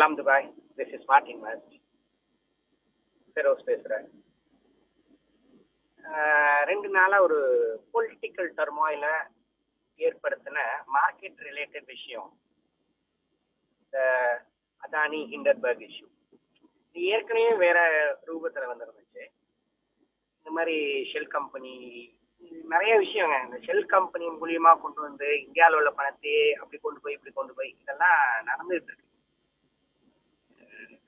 சலாம் Dubai this is smart invest Feroz பேசுகிறேன் ரெண்டு நாளாக ஒரு பொலிட்டிக்கல் டர்மாயில ஏற்படுத்தின மார்க்கெட் ரிலேட்டட் விஷயம். இந்த அதானி ஹிண்டர்பர்க் இஷ்யூ இது ஏற்கனவே வேற ரூபத்தில் வந்துருந்துச்சு. இந்த மாதிரி ஷெல் கம்பெனி நிறைய விஷயங்க. இந்த ஷெல் கம்பெனி மூலியமா கொண்டு வந்து இந்தியாவில் உள்ள பணத்தையே அப்படி கொண்டு போய் இப்படி கொண்டு போய் இதெல்லாம் நடந்துகிட்டு இருக்கு.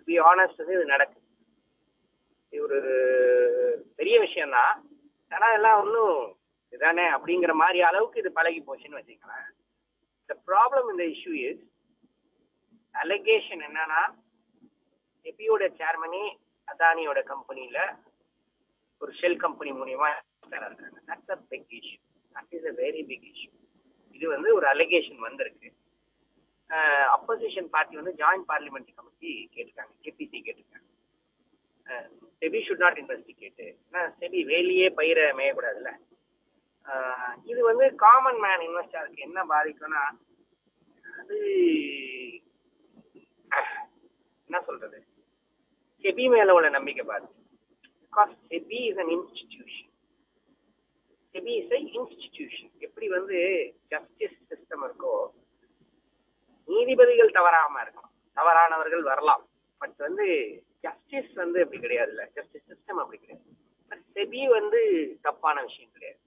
பி ஆனஸ்ட் இது நடக்குது. இது ஒரு பெரிய விஷயம்தான். ஆனால் எல்லாம் ஒன்றும் இதானே அப்படிங்கிற மாதிரி அளவுக்கு இது பழகி போச்சுன்னு வச்சுக்கலாம் த ப்ராப்ளம் இந்த இஷ்யூ இஸ் அலிகேஷன் என்னன்னா எபியோட சேர்மனி அதானியோட கம்பெனியில ஒரு ஷெல் கம்பெனி மூலியமா இருக்காங்க? That's a big issue that is a very big issue இது வந்து ஒரு அலிகேஷன் வந்திருக்கு. அப்போசிஷன் பார்ட்டி வந்து ஜாயிண்ட் பார்லிமெண்ட் கமிட்டி கேட்டிருக்காங்க. கேபிசி கேட்டிருக்காங்க. செபி ஷுட் நாட் இன்வெஸ்டிகேட்டு ஏன்னா செபி வேலையே பயிர மேயக்கூடாதுல்ல. இது வந்து காமன் மேன் இன்வெஸ்டருக்கு என்ன பாதிக்கும்னா அது என்ன சொல்றது? செபி மேல உள்ள நம்பிக்கை பாதிக்கும் because SEBI is an institution SEBI is a institution எப்படி வந்து ஜஸ்டிஸ் சிஸ்டம் இருக்கோ நீதிபதிகள் தவறாம இருக்கும் தவறானவர்கள் வரலாம். பட் வந்து ஜஸ்டிஸ் வந்து அப்படி கிடையாதுல்ல ஜஸ்டிஸ் சிஸ்டம் அப்படி கிடையாது. பட் செபி வந்து தப்பான விஷயம் கிடையாது.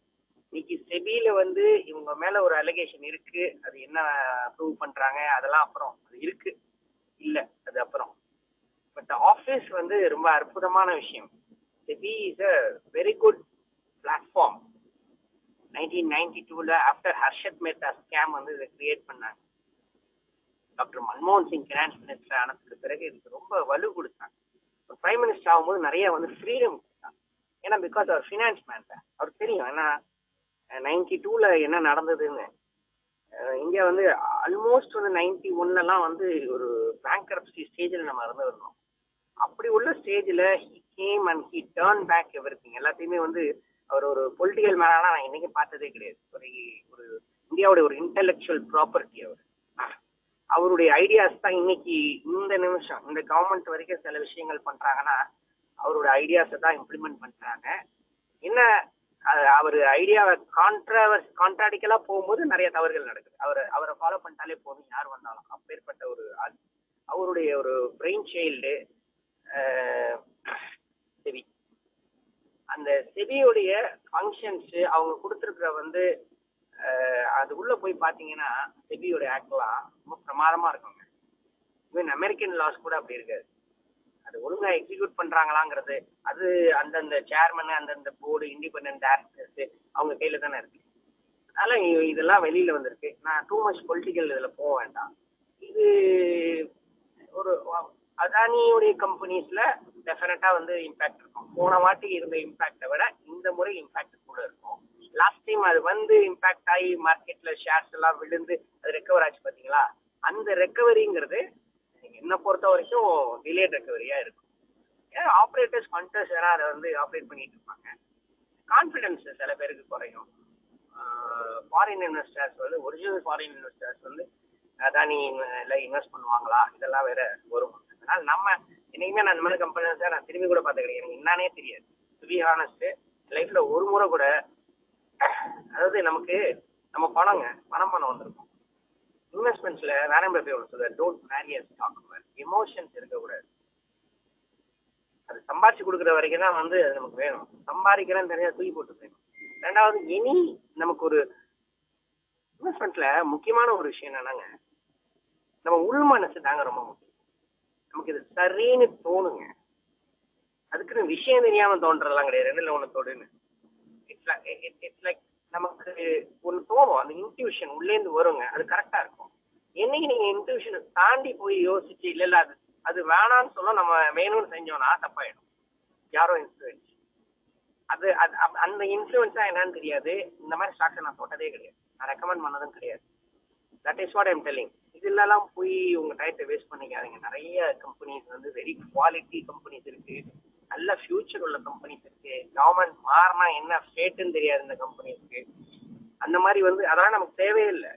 இன்னைக்கு செபியில வந்து இவங்க மேல ஒரு அலிகேஷன் இருக்கு. அது என்ன ப்ரூவ் பண்றாங்க? அதெல்லாம் அப்புறம். அது இருக்கு. இல்ல அது அப்புறம். பட் ஆஃபீஸ் வந்து ரொம்ப அற்புதமான விஷயம். SEBI is a very good platform nineteen ninety டூல ஆஃப்டர் ஹர்ஷத் மேத்தா ஸ்கேம் வந்து இதை கிரியேட் பண்ணாங்க. டாக்டர் மன்மோகன் சிங் பினான்ஸ் மினிஸ்டர் ஆனதுக்கு பிறகு இதுக்கு ரொம்ப வலு கொடுத்தாங்க. ஒரு பிரைம் மினிஸ்டர் ஆகும்போது நிறைய வந்து ஃப்ரீடம் கொடுத்தாங்க. ஏன்னா பிகாஸ் அவர் ஃபினான்ஸ் மேன் தான். அவர் தெரியும் ஏன்னா நைன்டி டூல என்ன நடந்ததுன்னு. இங்கே வந்து ஆல்மோஸ்ட் வந்து நைன்டி ஒன்லலாம் வந்து ஒரு பேங்க் ஸ்டேஜில் நம்ம இருந்து இருந்தோம் அப்படி உள்ள ஸ்டேஜில் he came and he turn back everything எல்லாத்தையுமே வந்து அவர் ஒரு பொலிட்டிக்கல் மேனாலாம் நான் இன்னைக்கு பார்த்ததே கிடையாது. ஒரு ஒரு இந்தியாவுடைய ஒரு இன்டெலெக்சுவல் ப்ராப்பர்ட்டி அவர். அவருடைய ஐடியாஸ் தான் இன்னைக்கு இந்த நிமிஷம் இந்த கவர்மெண்ட் வரைக்கும் சில விஷயங்கள் பண்றாங்கன்னா அவரோட ஐடியாஸை தான் இம்ப்ளிமெண்ட் பண்றாங்க. என்ன அவர் ஐடியாவை கான்ட்ரவர்ஸ் கான்ட்ராடிக்கலா போகும்போது நிறைய தவறுகள் நடக்குது. அவர் அவரை ஃபாலோ பண்ணிட்டாலே போதும் யார் வந்தாலும். அப்பேற்பட்ட ஒரு ஆள். அவருடைய ஒரு பிரெயின் சைல்டு செவி. அந்த செவியுடைய ஃபங்க்ஷன்ஸ் அவங்க கொடுத்துருக்குற வந்து அதுக்குள்ள போய் பாத்தீங்கன்னா செபியோட ஆக்ட்லாம் ரொம்ப பிரமாதமா இருக்குங்க. ஈவன் அமெரிக்கன் லாஸ் கூட அப்படி இருக்காது. அது ஒழுங்கா எக்ஸிக்யூட் பண்றாங்களாங்கிறது அது அந்தந்த சேர்மன் அந்தந்த போர்டு இண்டிபெண்ட் டேரக்டர்ஸ் அவங்க கையில தானே இருக்கு. அதனால இதெல்லாம் வெளியில வந்திருக்கு. நான் டூ மச் பொலிட்டிக்கல் இதுல போக வேண்டாம். இது ஒரு அதானியுடைய கம்பெனிஸ்ல டெஃபினட்டா வந்து இம்பாக்ட் இருக்கும். போன வாட்டி இருந்த இம்பாக்டை விட இந்த முறை இம்பாக்ட் லாஸ்ட் டைம் அது வந்து இம்பாக்ட் ஆகி மார்க்கெட்ல ஷேர்ஸ் எல்லாம் விழுந்து அது ரெக்கவர் ஆச்சு பாத்தீங்களா அந்த ரெக்கவரிங்கிறது என்னை பொறுத்த வரைக்கும் டிலேட் ரெக்கவரியா இருக்கும். ஏன்னா ஆப்ரேட்டர்ஸ் ஃபண்டர்ஸ் வேணா அதை வந்து ஆப்ரேட் பண்ணிட்டு இருப்பாங்க. கான்ஃபிடன்ஸ் சில பேருக்கு குறையும். ஃபாரின் இன்வெஸ்டர்ஸ் வந்து ஒரிஜினல் ஃபாரின் இன்வெஸ்டர்ஸ் வந்து அதானி இன்வெஸ்ட் பண்ணுவாங்களா? இதெல்லாம் வேற வரும். அதனால நம்ம என்னைக்குமே நான் இந்த மாதிரி கம்பெனி நான் திரும்பி கூட பார்த்து கிடையாது எனக்கு என்னன்னே தெரியாது. டு பி ஹானஸ்ட் லைஃப்ல ஒரு முறை கூட அதாவது நமக்கு நம்ம பணங்க பணம் பணம் வந்திருக்கும். இன்வெஸ்ட்மெண்ட்ஸ்ல வேற பேர் ஒன்று சொல்லுவார் டோன்ட் மேரி ஸ்டாக் எமோஷன்ஸ் இருக்கக்கூடாது. அது சம்பாரிச்சு கொடுக்குற வரைக்கும் தான் வந்து அது நமக்கு வேணும். சம்பாதிக்கிறேன்னு தனியாக தூக்கி போட்டு போயிடும். ரெண்டாவது இனி நமக்கு ஒரு இன்வெஸ்ட்மெண்ட்ல முக்கியமான ஒரு விஷயம் என்னன்னாங்க நம்ம உள் மனசு தாங்க ரொம்ப முக்கியம். நமக்கு இது சரின்னு தோணுங்க. அதுக்குன்னு விஷயம் தெரியாம தோன்றதெல்லாம் கிடையாது. ரெண்டுல ஒண்ணு தோடுன்னு. இட்ஸ் இட்ஸ் லைக் நமக்கு ஒன்று தோணும் அந்த இன்ட்யூஷன் உள்ளேந்து வருங்க அது கரெக்டா இருக்கும். என்னைக்கு நீங்க இன்ட்யூஷனை தாண்டி போய் யோசிச்சு இல்ல இல்ல அது அது வேணாம்னு சொல்ல நம்ம வேணும்னு செஞ்சோம்னா தப்பாயிடும். யாரோ இன்ஃபுளுன்ஸ் அது அது அந்த இன்ஃபுளுன்ஸா என்னன்னு தெரியாது. இந்த மாதிரி ஸ்டாக்ஸ் நான் போட்டதே கிடையாது. நான் ரெக்கமெண்ட் பண்ணதும் கிடையாது. That is what I'm telling இதுலலாம் போய் உங்க டயத்தை வேஸ்ட் பண்ணிக்காதீங்க. நிறைய கம்பெனிஸ் வந்து வெரி குவாலிட்டி கம்பெனிஸ் இருக்கு. நல்ல ஃபியூச்சர் உள்ள கம்பெனிஸ் இருக்கு. கவர்மெண்ட் மாறினா என்ன ஃபேட்டுன்னு தெரியாது இந்த கம்பெனிஸ்க்கு அந்த மாதிரி வந்து அதெல்லாம் நமக்கு தேவையே இல்லை.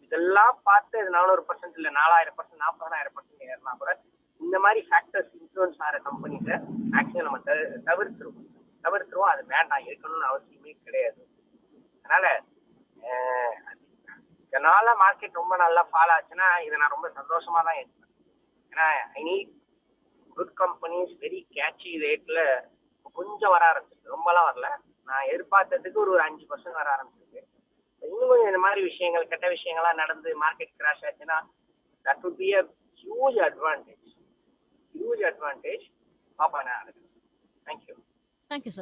இதெல்லாம் பார்த்து அது நானூறு பர்சன்ட் இல்லை நாலாயிரம் பர்சன்ட் நாற்பதாயிரம் பர்சன்ட் ஏறினா கூட இந்த மாதிரி ஃபேக்டர்ஸ் இன்ஃப்ளூன்ஸ் ஆகிற கம்பெனிஸை ஆக்சுவலி நம்ம தவிர- தவிர்த்துருவோம். தவிர்த்துருவோம் அது வேண்டாம் இருக்கணும்னு அவசியமே கிடையாது. அதனால இதனால மார்க்கெட் ரொம்ப நல்லா ஃபாலோ ஆச்சுன்னா இதை நான் ரொம்ப சந்தோஷமா தான் எடுப்பேன் ஏன்னா I need good companies very catchy ரேட்ல கொஞ்சம் வர ஆரம்பிச்சிருக்கு. ரொம்பலாம் வரல. நான் எதிர்பார்த்ததுக்கு ஒரு அஞ்சு பர்சன்ட் வர ஆரம்பிச்சிருக்கு. இன்னும் கொஞ்சம் இந்த மாதிரி விஷயங்கள் கெட்ட விஷயங்கள்லாம் நடந்து மார்க்கெட் கிராஷ் ஆச்சுன்னா that would be a huge advantage huge advantage பாப்பா நான் தேங்க்யூ தேங்க்யூ சார்